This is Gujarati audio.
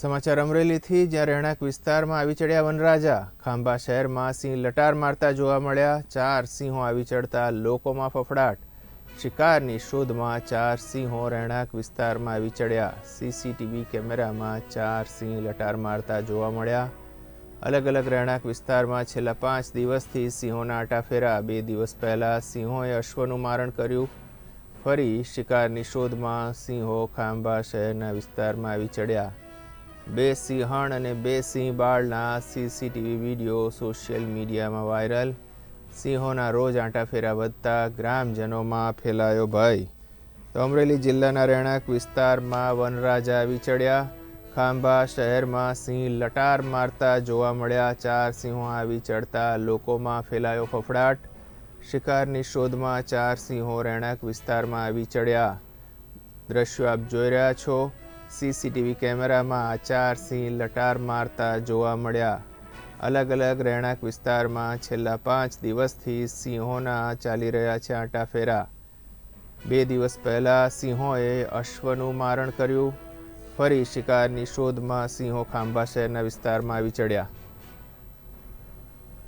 સમાચાર અમરેલીથી જ્યાં રહેણાંક વિસ્તારમાં આવી ચડ્યા વનરાજા, ખાંભા શહેરમાં સિંહ લટાર મારતા જોવા મળ્યા. ચાર સિંહો આવી ચડતા લોકોમાં ફફડાટ. શિકારની શોધમાં ચાર સિંહો રહેણાંક વિસ્તારમાં આવી ચડ્યા. સીસીટીવી કેમેરામાં ચાર સિંહ લટાર મારતા જોવા મળ્યા. અલગ અલગ રહેણાંક વિસ્તારમાં છેલ્લા પાંચ દિવસથી સિંહોના આટાફેરા બે દિવસ પહેલાં સિંહોએ અશ્વનું મારણ કર્યું. ફરી શિકારની શોધમાં સિંહો ખાંભા શહેરના વિસ્તારમાં આવી ચડ્યા. બે સિંહણ અને બે સિંહ બાળના સીસીટીવી વીડિયો સોશિયલ મીડિયામાં વાયરલ. સિંહોના રોજ આંટાફેરા વધતા ગ્રામજનોમાં ફેલાયો ભય. તો અમરેલી જિલ્લાના રહેણાંક વિસ્તારમાં વનરાજા આવી ચડ્યા. ખાંભા શહેરમાં સિંહ લટાર મારતા જોવા મળ્યા. ચાર સિંહો આવી ચડતા લોકોમાં ફેલાયો ફફડાટ. શિકારની શોધમાં ચાર સિંહો રહેણાંક વિસ્તારમાં આવી ચડ્યા. દ્રશ્યો આપ જોઈ રહ્યા છો. સીસીટીવી કેમેરામાં આચાર સિંહ લટાર મારતા જોવા મળ્યા. અલગ અલગ રહેણાંક વિસ્તારમાં છેલ્લા પાંચ દિવસથી સિંહોના ચાલી રહ્યા છે આંટાફેરા. બે દિવસ પહેલાં સિંહોએ અશ્વનું મારણ કર્યું. ફરી શિકારની શોધમાં સિંહો ખાંભા શહેરના વિસ્તારમાં આવી ચડ્યા.